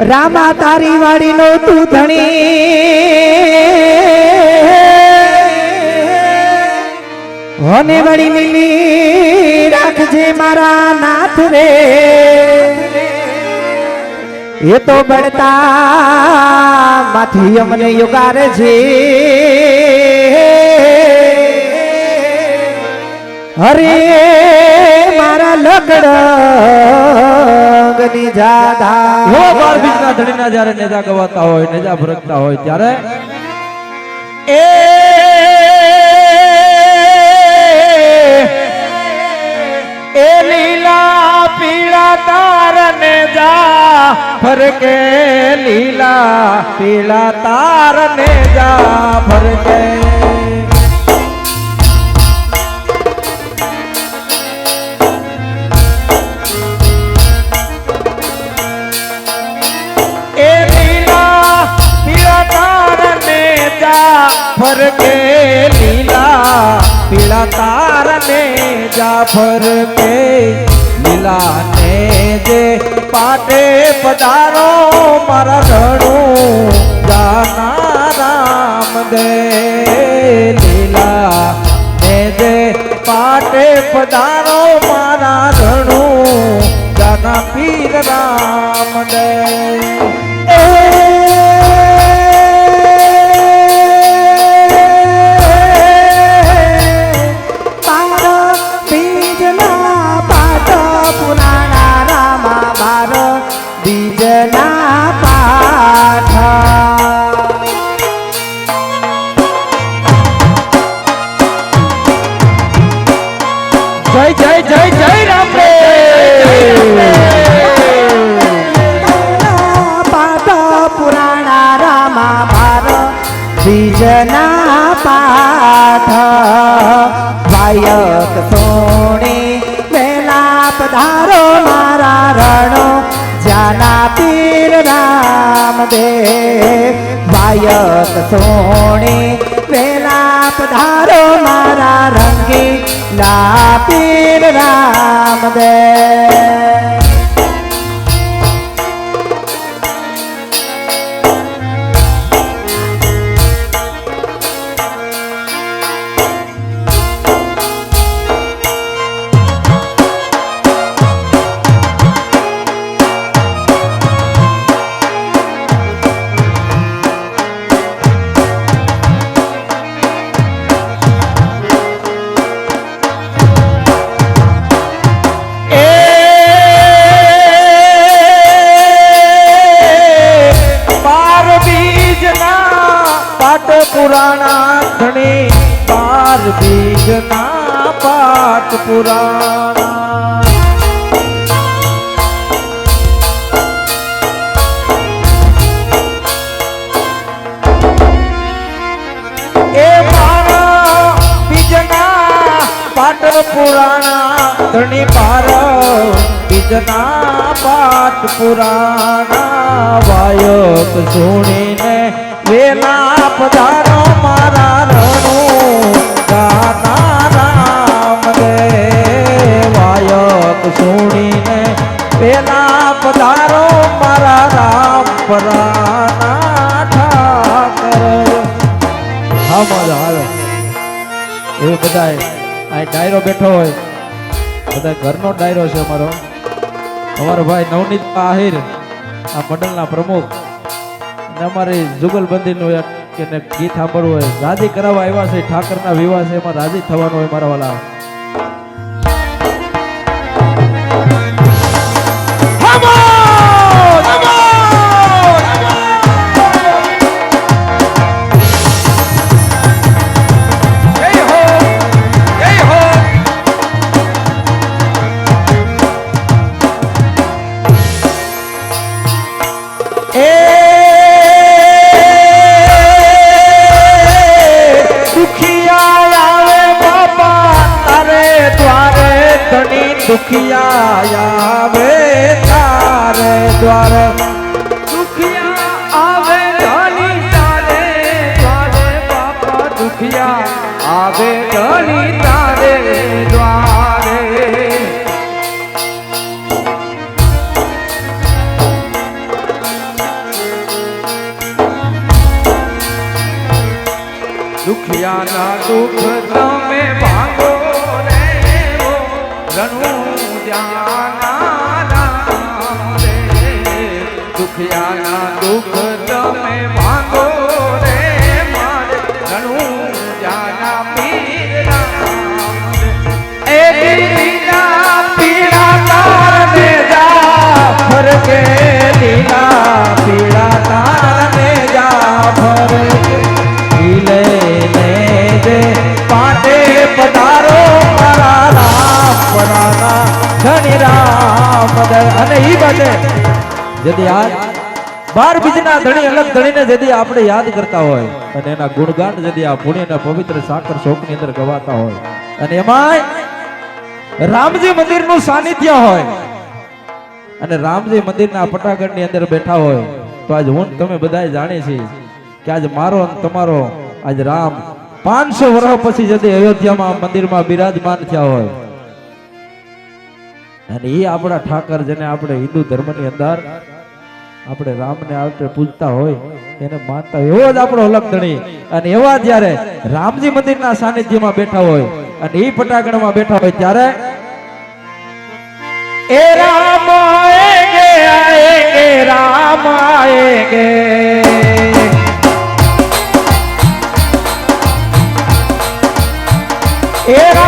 રામા તારી વાડીનો તું ધણી. હોને વળી લીલી રાખજે મારા નાથ રે. એ તો બળતા માથી અમને યુગારે છે અરે મારા લગડગની જાધા હો બાર બીજના ધણીના જ્યારે નેજા ગવાતા હોય નેજા ભરકતા હોય ત્યારે એ એ લીલા પીળા તારને જા ફરકે લીલા પીળા તારને જા ફરકે ફરકે લીલા પીળા તારને જાફર કે લીલા ને જે પાટે પધારો મારા રણું જાના રામ દે લીલા ને જે પાટે પધારો મારા રણું જાના પીર રામ દે સોણી વેલા પધારો મારા રંગી લા પીર રામ પુરાણા ધણી પાર, બીજના પાઠ પુરાણા વાયક સુણીને વેલા પધારો મારા રણું ગાના રામ દે વાયક સુણીને વેલા પધારો મારા રામ પરાના ઠાકર. હા, મજા આવે. એવું બધાય. આ ડાયરો બેઠો હોય. બધા ઘરનો ડાયરો છે અમારો. અમારો ભાઈ નવનીત આહિર આ મંડળના પ્રમુખ. અને અમારી જુગલબંધીનું એક કે ગીત સાંભળવું હોય. રાજી કરાવવા આવ્યા છે, ઠાકરના વિવાહ છે, એમાં રાજી થવાનું હોય મારા વાલા. દુખિયા દુખિયા આવે તારે દ્વારે જા ફરકે લે લે પાટે ધણી અલગ ધણીને જેથી આપણે યાદ કરતા હોય. અને એના ગુણગાન જેથી આ પુણ્યના પવિત્ર સાકર શોકની અંદર ગવાતા હોય. અને એમાંય રામજી મંદિરનું સાનિધ્ય હોય. અને રામજી મંદિરના પટાગઢની અંદર બેઠા હોય. તો આજ હું તમે બધા જાણીએ છીએ કે આજ મારો અને તમારો આજ રામ. પાંચસો વર્ષ પછી જતી અયોધ્યામાં મંદિરમાં બિરાજમાન થયા હોય. અને એ આપણા ઠાકર જેને આપણે હિન્દુ ધર્મની અંદર આપણે રામને આવતે પૂજતા હોય, એને માનતા હોય, એવો જ આપણો લગધણી અને એવા જ્યારે રામજી મંદિરના સાનિધ્યમાં બેઠા હોય અને એ પટાકણમાં બેઠા હોય ત્યારે એ રામ આએગે આએગે રામ આએગે Yeah.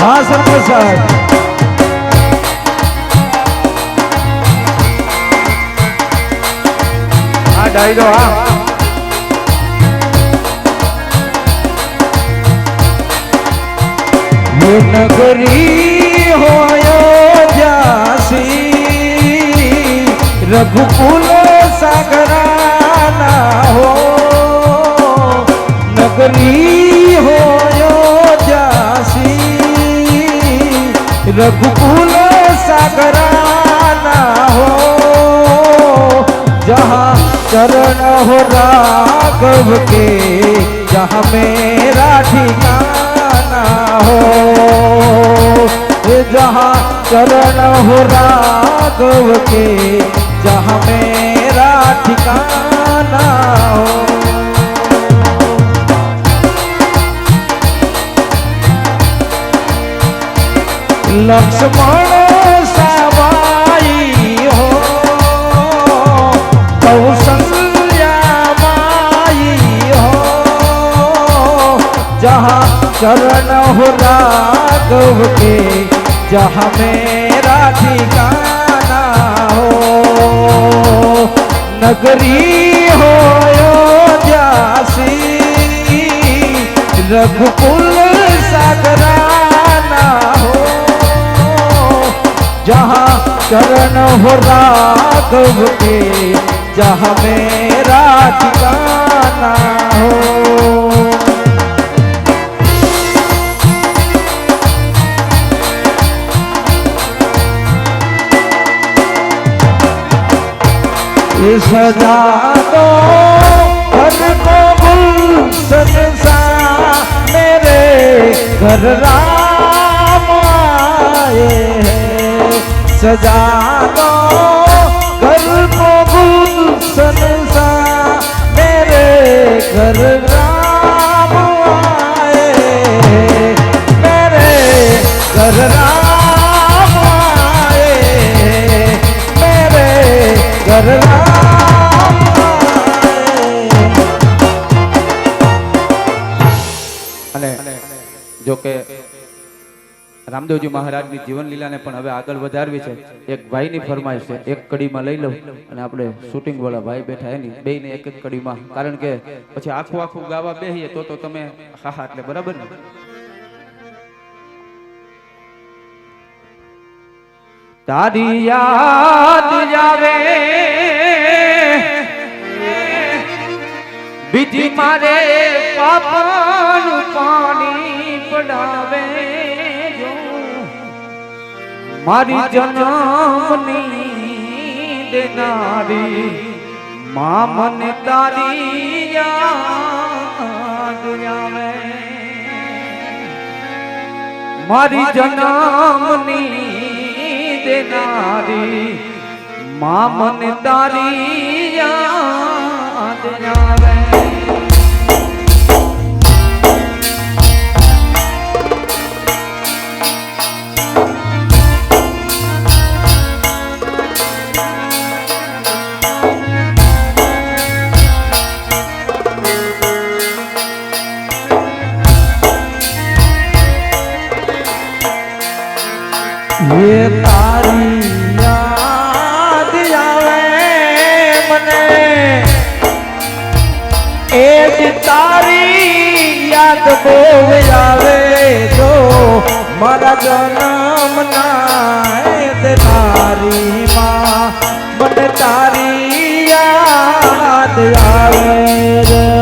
હા સરપંચ સાહેબ. હા ડાયરો હા. નગરી હોય જાસી રઘુકુલ સાગરાના હો. નગરી રઘુકુલ સાગરાના હો, જહા ચરણ હો રાઘવ કે, જહા મેરા ઠિકાના હો. જહા ચરણ હો રાઘવ કે, જહા મેરા ઠિકાના હો. हो लक्ष्मण सवाई हो कौशल्या माई हो जहाँ चरण हो राघव के जहाँ मेरा ठिकाना हो नगरी हो जासी रघुकुल सागराना जहाँ चरण हो राघव के जहाँ मेरा ठिकाना हो। सजा दो घर को मेरे घर राम हैं। સજાનો ઘરનો ગુલશન સા મેરે ઘર રામ આયે મેરે ઘર રામ આયે મેરે ઘર રામ રામદેવજી મહારાજની જીવન લીલાને પણ હવે આગળ વધારવી છે. એક ભાઈની ફરમાઈશ છે, એક કડીમાં લઈ લઉં અને આપણે શૂટિંગ વાળા ભાઈ બેઠા એની, બેયને એક એક કડીમાં. કારણ કે પછી આખું આખું ગાવા બેહીએ તો તો તમે હા હા એટલે બરાબર ને? તારી યાદ જાવે. બીજી મારે પાપાનું પાણી પડાવે. મારી જન્મની દેનારી, મા મને તારી યાદ આવે. મારી જન્મની દેનારી, મા મને તારી યાદ આવે. બોવ આવે જો મારા જન્મ ના તારી માં. મને તારી યાદ આવે રે.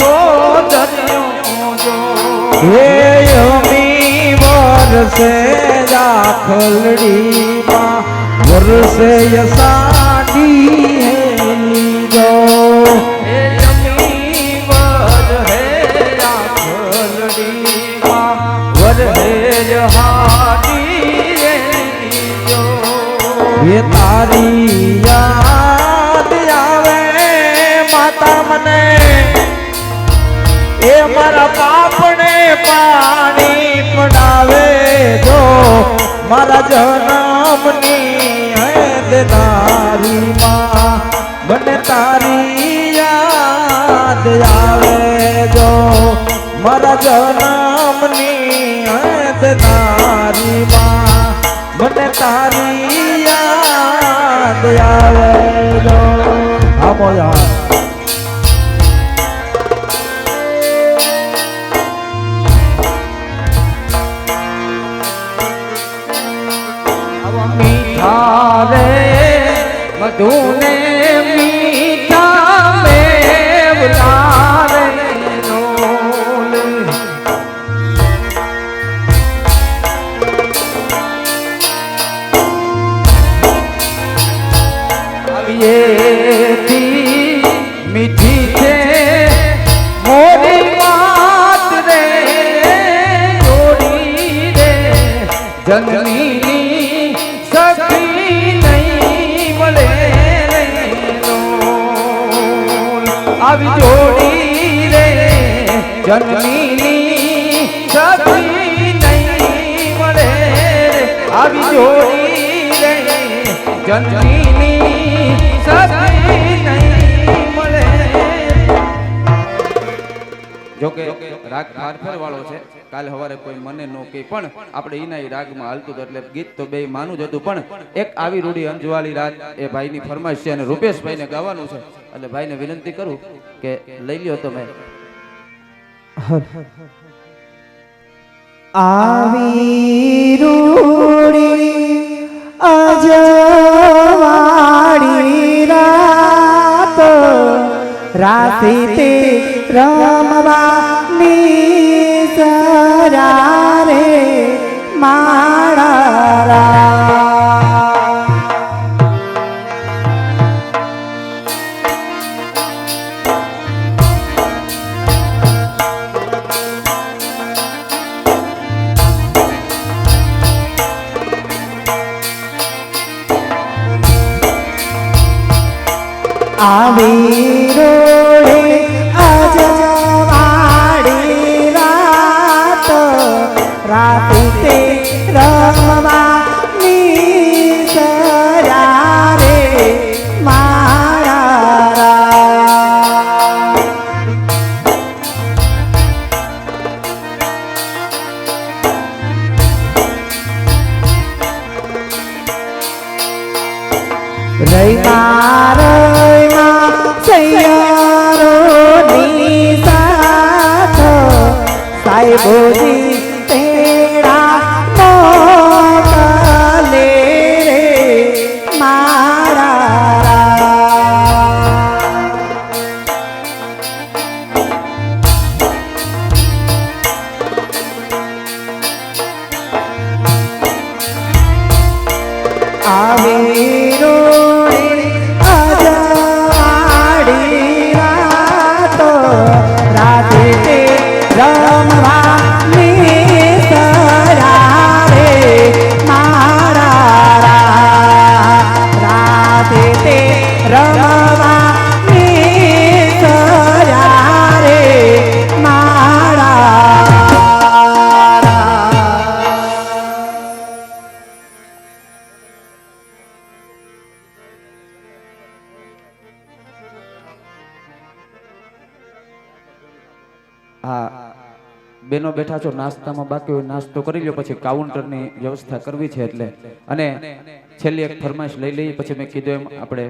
મીઠો દરિયો જો હે અમી વરસે રાખલડી માં વરસે યસાડી હે જો હે જમી વર હે રાખલડીમાં વર હે જહાડી એની જો એ તારી યાદ મારા નામની હેદ તારી માં મને તારી યાદ આવે જો મારા જન્મની હેદ તારી માં મને તારી યાદ આવે જો આમો યાર જન્મીની સખી નહીં મળે. જો જો રાગ ફારફેર વાળો છે. કાલ સવારે કોઈ મને નો કે પણ આપણે એના રાગ રાગમાં હાલતું હતું એટલે ગીત તો બે માનું જ હતું પણ એક આવી રૂડી અંજવાળી રાગ એ ભાઈની ફરમાઈશ છે અને રૂપેશભાઈને ગાવાનું છે. એટલે ભાઈને વિનંતી કરું કે લઈ લ્યો તમે. આવી રૂડી અજવાળી રાત રાતે તે રમવાની સરા રે માળા બેઠા છો, નાસ્તામાં બાકી હોય, નાસ્તો કરી લો પછી કાઉન્ટરની વ્યવસ્થા કરવી છે એટલે. અને છેલ્લી એક ફરમાઈશ લઈ લઈએ, પછી મેં કીધું એમ આપણે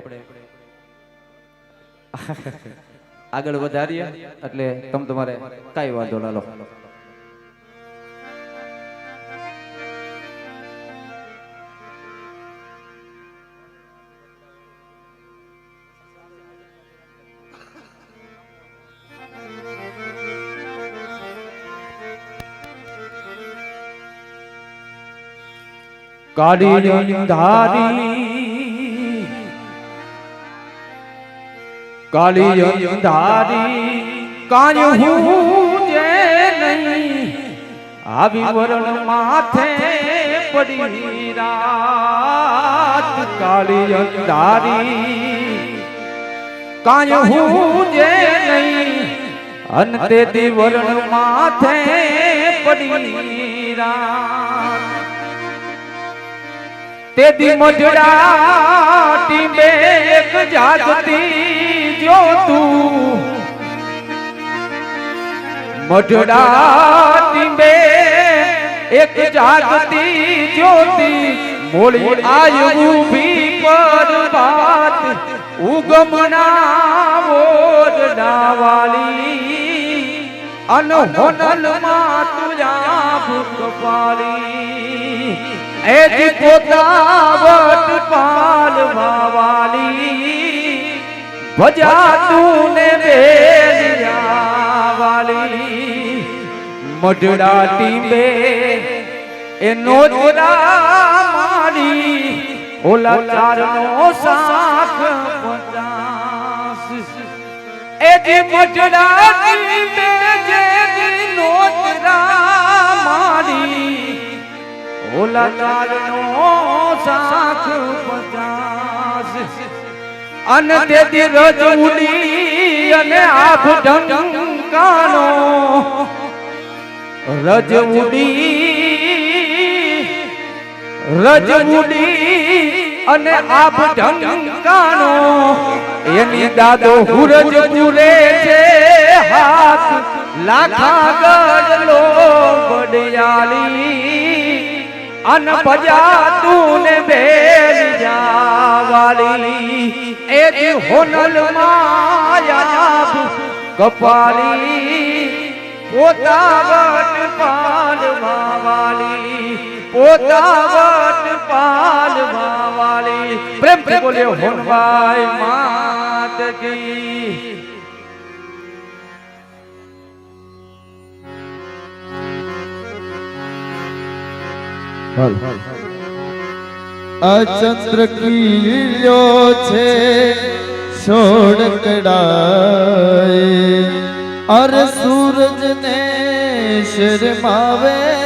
આગળ વધારીએ, એટલે તમ તમારે કાંઈ વાંધો ના લો. કાળી ધારી કાળી ધારી કાય હું જે નહીં આવી વરણ માથે પડી રાત કાળી અંધારી કાય હું જે નહીં અંતે દિવરણ માથે પડી રાત તેથી મજડા ટીમે એક જાગતી જો તું. મજડા ટીમે એક જાગતી જ્યોતિ મોળી આયુ ભી પર બાત. ઉગમના ઓરડા વાલી અનહોનલમાં તુજા ભૂખ પાલી એથી પોતાવટ પાલવા વાલી ભજા તું ને બેલિયા વાલી મઢડા ટીમે એ નોજરા મારી ઓલા ચારનો સાખ પચાસ. એ જે મઢડા ટીમે જે ઓલા ચારનો શાખ પચાસ. અને તેથી રજ ઉડી અને આભ ઢંકાનો રજ ઉડી રજ ઉડી અને આભ ઢંકાનો એની દાદો હુરજ પૂરે છે હાથ લાખા ગડલો બડિયાળી અન ભજા તું ને બેલ જાવાલી. એ દી હોનલ માયા કપાલી પોતાવટ પાલવા વાલી પોતાવટ પાલવા વાલી પ્રેમથી બોલ્યો હોનભાઈ માત કી. આ ચંદ્ર કીયો છે છોડ કડાય અર સૂરજ ને શરમાવે